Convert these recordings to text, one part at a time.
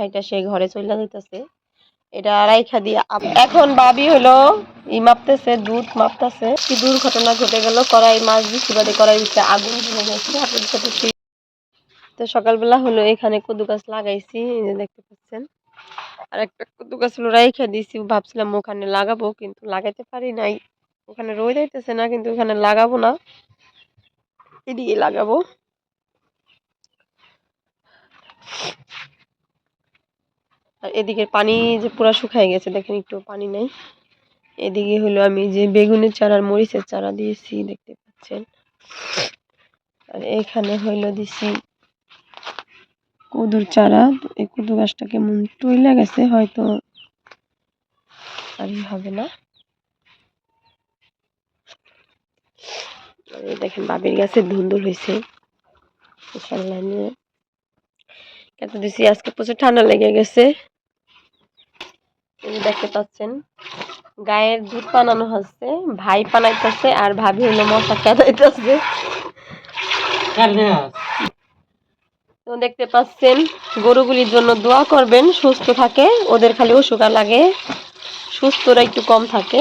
হাইটা সে ঘরে চলে যাইতেছে। এটা রাইখা দিয়ে এখন বাবি হলো ই মাপতেছে, দুধ মাপতেছে। কি দুর্ঘটনা ঘটে গেল, কড়াই মাছ দিচ্ছি বাদে কড়াই দিচ্ছে, আগুন ধরে গেছে আপনাদের সাথে তো সকালবেলা হলো এখানে কদু গাছ লাগাইছি দেখতে পাচ্ছেন। আর একটা কদু গাছ হলো রাইখা দিছি, ভাবছিলাম ওখানে লাগাবো, কিন্তু লাগাইতে পারি নাই। ওখানে রয়ে যাইতেছে না, কিন্তু ওখানে লাগাবো না। এদিকে লাগাবো। আর এদিকে পানি যে পুরো শুকায় গেছে, দেখেন একটু পানি নাই। এদিকে হলো আমি যে বেগুনের চারা আর মরিচের চারা দিয়েছি, দেখতে পাচ্ছেন। আর এখানে হইল দিছি কুদুর চারা। এই কদু গাছটা কেমন টইলা গেছে, হয়তো আর হবে না। দেখেন বাবির গাছে ধুন্দুল হয়েছে কত দিছি, আজকে প্রচুর ঠান্ডা লেগে গেছে। এই দেখতে পাচ্ছেন। গায়ের দুধ বানানো হচ্ছে, ভাই বানাইতেছে আর ভাবি হলো মশা কেদাইতেছে তো দেখতে পাচ্ছেন, গরুগুলির জন্য দোয়া করবেন, সুস্থ থাকে, ওদের খালি অসুখ লাগে, সুস্থরা একটু কম থাকে।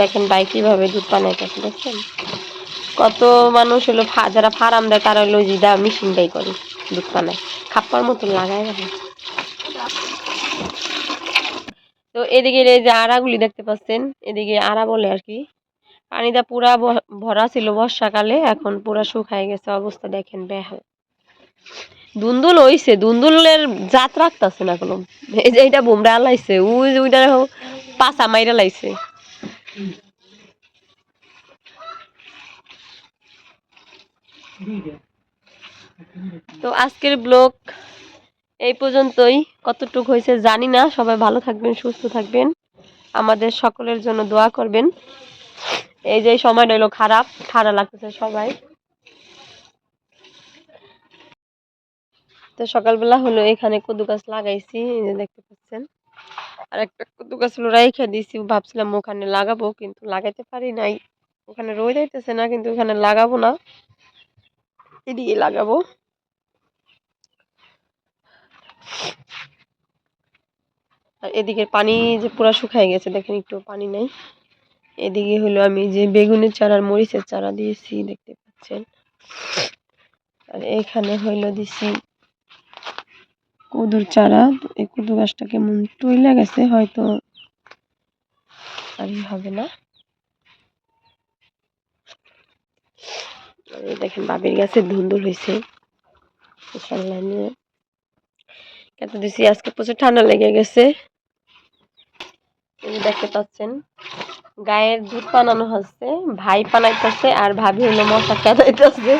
দেখেন ভাই কীভাবে দুধ বানাইতেছে, দেখছেন? কত মানুষ হলো যারা ফার্ম দেয়, তারা হলো জিদা মেশিন দেয় করে দুধ পানায় খাপ্পার মতন লাগায় তো এদিকে এই যে আড়াগুলি দেখতে পাচ্ছেন, এদিকে আড়া বলে আর কি। পানিটা পুরা ভরা ছিল বর্ষাকালে, এখন পুরা শুকায় গেছে অবস্থা দেখেন বেহাল। দুন্দুল হইছে, দুন্দুলের জাত রাখতেছে না কোনো। এই যে এইটা বুমরা লাইছে, ওই যে ওইটা পাছা মাইরা লাইছে। তো আজকের ব্লগ এই পর্যন্তই। কতটুক হয়েছে জানি না। সবাই ভালো থাকবেন, সুস্থ থাকবেন। আমাদের সকলের জন্য দোয়া করবেন। এই যে সময়টা হলো খারাপ ঠান্ডা লাগতেছে সবাই। তো সকালবেলা হলো এখানে কদু গাছ লাগাইছি, এই যে দেখতে পাচ্ছেন। আর একটা কদু গাছ হলো রাইখা দিছি, ভাবছিলাম ওখানে লাগাবো, কিন্তু লাগাইতে পারি নাই। ওখানে রয়ে যাইতেছে না, কিন্তু ওখানে লাগাবো না। এদিকে লাগাবো। আর এদিকে পানি যে পুরো শুকায় গেছে, দেখেন একটু পানি নাই। এদিকে হলো আমি যে বেগুনের চারা মরিচের চারা দিয়েছি, দেখতে পাচ্ছেন। আর এখানে হইল দিছি কদুর চারা। এই কদু গাছটা কেমন টইলা গেছে, হয়তো আর হবে না। দেখেন বাবির গাছে ধুন্দুল হয়েছে কত দিছি, আজকে প্রচুর ঠান্ডা লেগে গেছে। দেখতে পাচ্ছেন, গায়ের দুধ বানানো হচ্ছে, ভাই বানাইতেছে আর ভাবি হলো মশা কেদাইতেছে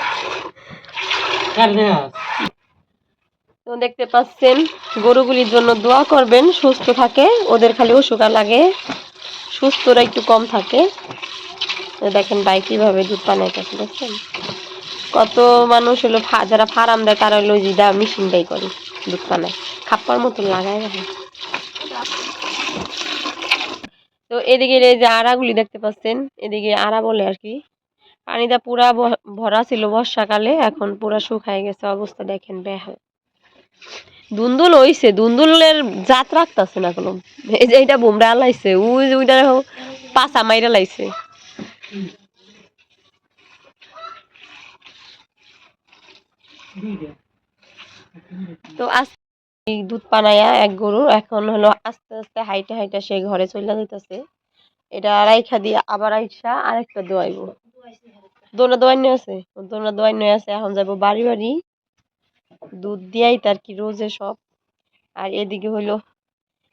তো দেখতে পাচ্ছেন, গরুগুলির জন্য দোয়া করবেন, সুস্থ থাকে, ওদের খালি অসুখ লাগে, সুস্থরা একটু কম থাকে। দেখেন ভাই কীভাবে দুধ বানাইতেছে, দেখছেন? কত মানুষ হলো যারা ফার্ম দেয়, তারা হলো জিদা মেশিন দেয় করে বানায় খাপ্পার মতন লাগায় রাখে তো এদিকে এই যে আড়াগুলি দেখতে পাচ্ছেন, এদিকে আড়া বলে আর কি। পানিটা পুরা ভরা ছিল বর্ষাকালে, এখন পুরা শুকায় গেছে অবস্থা দেখেন বেহাল। দুন্দুল হইছে, দুন্দুলের জাত রাখতেছে না কোনো। এই যে এটা বুমরা লাইছে, ওই যে ওইটা পাছা মাইরা লাইছে। তো আজ দুধ পানায়া এক গরু এখন হলো আস্তে আস্তে হাইটে হাইটে সে ঘরে চলে যাইতেছে। এটা রাইখা দিয়ে আবার আইসা আরেকটা দোয়াইবো। দোনা দোয়াই নিয়ে আছে? দোনা দোয়াই নিয়ে আছে, এখন যাব বাড়ি বাড়ি। দুধ দিয়াই তার কি রোজে সব। আর এদিকে হইল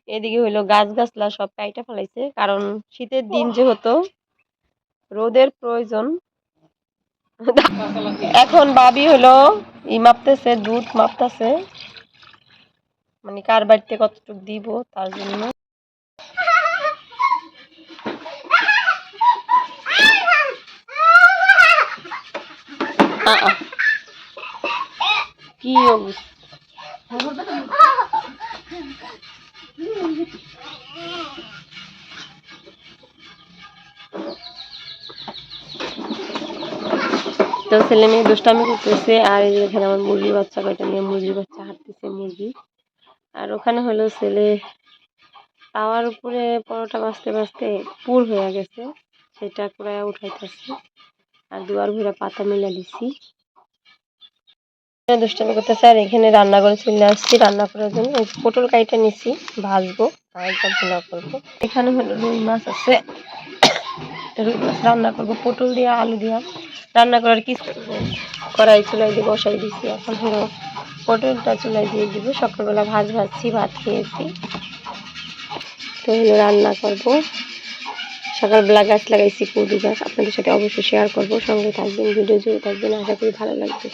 এদিকে হইল গাছ গাছলা সব কাইটা ফেলাইছে। কারণ শীতের দিন যে হতো রোদের প্রয়োজন। এখন বাবি হলো ই মাপতেছে দুধ মাপতেছে। মানে কার বাড়িতে কতটুকু দিব তার জন্য। কি অবস্থা? তো ছেলে মেয়ে দুষ্টামি করতেছে, আর এই যে এখানে আমার মুরগির বাচ্চা কয়টা নিয়ে মুরগির বাচ্চা হাঁটতেছে মুরগি। আর ওখানে হলো ছেলে তাওয়ার উপরে পরোটা বাঁচতে বাঁচতে পুর হয়ে গেছে, সেটা করে উঠাইতেছে। আর দুয়ার ঘুরে পাতা মিলা দিছি। দুষ্টামি করতেছে, আর এখানে রান্না করে চলে আসছি, রান্না করার জন্য। পটল কাইটা নিছি, ভাজবো, আর একটা ভুনা করব। এখানে হলো রুই মাছ আছে। রান্না করব, পটল দিয়া, আলু দিয়া। রান্না করার কি কড়াই চুলাই দিয়ে বসাই দিছি। এখন হলো পটলটা চুলাই দিয়ে দিব। সকালবেলা ভাত ভাজছি, ভাত খেয়েছি। তো হলো রান্না করব। সকালবেলা গাছ লাগাইছি, কুদু গাছ। আপনাদের সাথে অবশ্যই শেয়ার করব। সঙ্গে থাকবেন, ভিডিও জুড়ে থাকবেন। আশা করি ভালো লাগবে।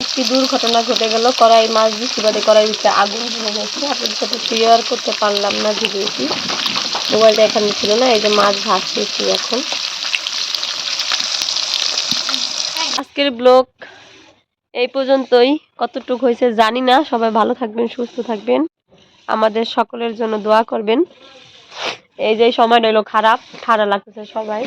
একটি দুর্ঘটনা ঘটে গেল, কড়াই মাছ দিচ্ছি বাদে কড়াই দিচ্ছে আগুন ধরে গেছে। আপনাদের সাথে শেয়ার করতে পারলাম না, ভিডিওটি। মোবাইলটা এখানে ছিল না, এই যে মাছ ভাজতেছি এখন। আজকের ব্লগ এই পর্যন্তই, কতটুক হয়েছে জানি না। সবাই ভালো থাকবেন, সুস্থ থাকবেন। আমাদের সকলের জন্য দোয়া করবেন। এই যে সময়টা হলো খারাপ খারাপ লাগতেছে সবাই।